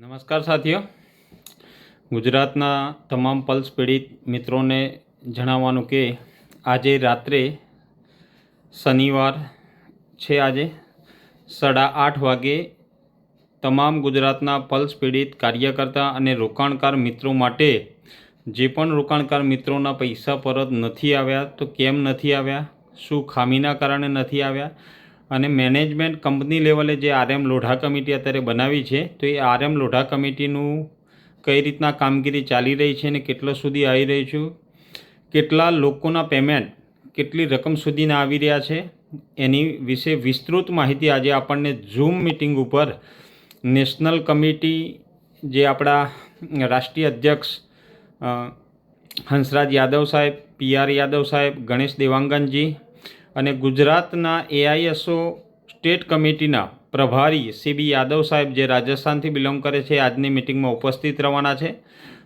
નમસ્કાર સાથીઓ. ગુજરાતના તમામ પલ્સ પીડિત મિત્રોને જણાવવાનું કે આજે રાત્રે શનિવાર છે આજે, સાડા આઠ વાગે તમામ ગુજરાતના પલ્સ પીડિત કાર્યકર્તા અને રોકાણકાર મિત્રો માટે જે પણ રોકાણકાર મિત્રોના પૈસા પરત નથી આવ્યા, તો કેમ નથી આવ્યા, શું ખામીના કારણે નથી આવ્યા અને મેનેજમેન્ટ કંપની લેવલે જે આરએમ લોઢા કમિટી અત્યારે બનાવી છે, તો એ આરએમ લોઢા કમિટીનું કઈ રીતના કામગીરી ચાલી રહી છે અને કેટલો સુધી આવી રહી છું, કેટલા લોકોના પેમેન્ટ કેટલી રકમ સુધીના આવી રહ્યા છે, એની વિશે વિસ્તૃત માહિતી આજે આપણને ઝૂમ મિટિંગ ઉપર નેશનલ કમિટી જે આપણા રાષ્ટ્રીય અધ્યક્ષ હંસરાજ યાદવ સાહેબ, પી આર યાદવ સાહેબ, ગણેશ દેવાંગનજી અને ગુજરાતના એઆઈએસઓ સ્ટેટ કમિટીના પ્રભારી સીબી યાદવ સાહેબ જે રાજસ્થાનથી બિલોંગ કરે છે, આજની મિટિંગમાં ઉપસ્થિત રહેવાના છે.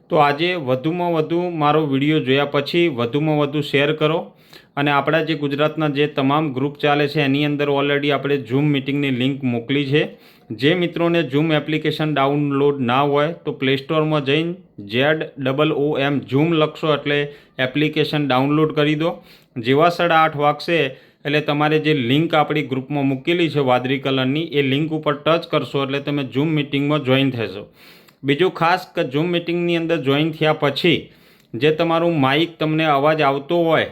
તો આજે વધુમાં વધુ મારો વીડિયો જોયા પછી વધુમાં વધુ શેર કરો અને આપણા જે ગુજરાતના જે તમામ ગ્રુપ ચાલે છે, એની અંદર ઓલરેડી આપણે ઝૂમ મિટિંગની લિંક મોકલી છે. જે મિત્રોને ઝૂમ એપ્લિકેશન ડાઉનલોડ ના હોય તો પ્લે સ્ટોરમાં જઈને Z double O M Zoom લખશો એટલે એપ્લિકેશન ડાઉનલોડ કરી દો. જેવા સાડા આઠ વાગશે એટલે તમારે જે લિંક આપણી ગ્રુપમાં મૂકેલી છે વાદળી કલરની, એ લિંક ઉપર ટચ કરશો એટલે તમે ઝૂમ મિટિંગમાં જોઈન થશો. બીજું ખાસ કે ઝૂમ મિટિંગની અંદર જોઈન થયા પછી જે તમારું માઇક તમને અવાજ આવતો હોય,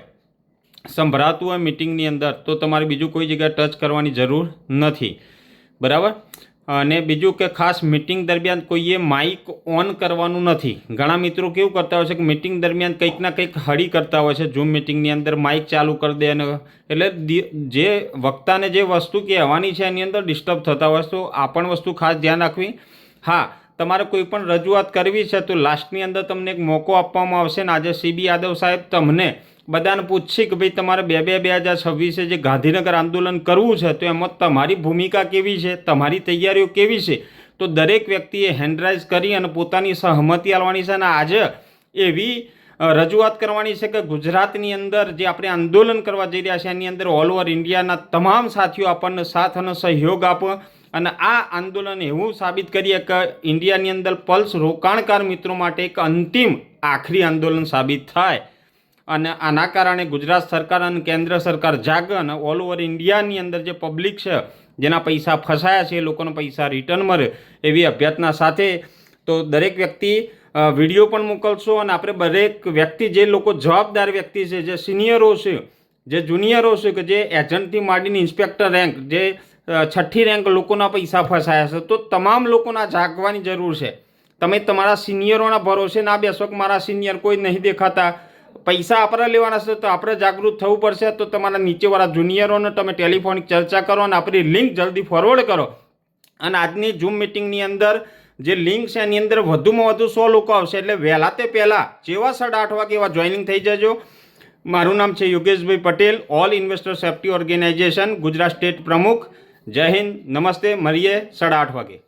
સંભળાતું હોય મિટિંગની અંદર, તો તમારે બીજું કોઈ જગ્યાએ ટચ કરવાની જરૂર નથી. બરાબર? અને બીજું કે ખાસ મિટિંગ દરમિયાન કોઈએ માઇક ઓન કરવાનું નથી. ઘણા મિત્રો કેવું કરતા હોય છે કે મિટિંગ દરમિયાન કંઈક ના કંઈક હળી કરતા હોય છે ઝૂમ મિટિંગની અંદર માઇક ચાલુ કરી દે અને એટલે જે વક્તાને જે વસ્તુ કહેવાની છે એની અંદર ડિસ્ટર્બ થતા હોય તો આ પણ વસ્તુ ખાસ ધ્યાન રાખવી. હા, તમારે કોઈ પણ રજૂઆત કરવી છે તો લાસ્ટની અંદર તમને એક મોકો આપવામાં આવશે ને આજે સીબી યાદવ સાહેબ તમને બધાને પૂછશે કે ભાઈ તમારે બે બે બે હજાર છવ્વીસે જે ગાંધીનગર આંદોલન કરવું છે, તો એમાં તમારી ભૂમિકા કેવી છે, તમારી તૈયારીઓ કેવી છે? તો દરેક વ્યક્તિએ હેન્ડરાઇઝ કરી અને પોતાની સહમતિ આપવાની છે અને આજે એવી રજૂઆત કરવાની છે કે ગુજરાતની અંદર જે આપણે આંદોલન કરવા જઈ રહ્યા છે એની અંદર ઓલ ઓવર ઇન્ડિયાના તમામ સાથીઓ આપણને સાથ અને સહયોગ આપો. અને આ આંદોલન એવું સાબિત કરીએ કે ઇન્ડિયાની અંદર પલ્સ રોકાણકાર મિત્રો માટે એક અંતિમ આખરી આંદોલન સાબિત થાય. અને આના કારણે ગુજરાત સરકાર અને કેન્દ્ર સરકાર જાગન અને ઓલ ઓવર ઇન્ડિયાની અંદર જે પબ્લિક છે, જેના પૈસા ફસાયા છે, એ લોકોનો પૈસા રિટર્ન મળે એવી અભ્યર્થના સાથે તો દરેક વ્યક્તિ વીડિયો પણ મોકલશો અને આપણે દરેક વ્યક્તિ, જે લોકો જવાબદાર વ્યક્તિ છે, જે સિનિયરો છે, જે જુનિયરો છે, કે જે એજન્ટથી માંડીને ઇન્સ્પેક્ટર રેન્ક જે છઠ્ઠી રેન્ક લોકોના પૈસા ફસાયા છે, તો તમામ લોકોના જાગવાની જરૂર છે. તમે તમારા સિનિયરોના ભરોસે ના બેસો કે મારા સિનિયર કોઈ નહીં દેખાતા. પૈસા આપણે લેવાના છે, તો આપણે જાગૃત થવું પડશે. તો તમારા નીચેવાળા જુનિયરોને તમે ટેલિફોનિક ચર્ચા કરો અને આપણી લિંક જલ્દી ફોરવર્ડ કરો. અને આજની ઝૂમ મિટિંગની અંદર જે લિંક છે, એની અંદર વધુમાં વધુ સો લોકો આવશે. એટલે વહેલા તે પહેલાં જેવા સાડા આઠ વાગે એવા જોઈનિંગ થઈ જજો. મારું નામ છે યોગેશભાઈ Patel all investor safety organisation Gujarat state પ્રમુખ. જય હિન્દ, નમસ્તે. મળીએ સાડા આઠ વાગે.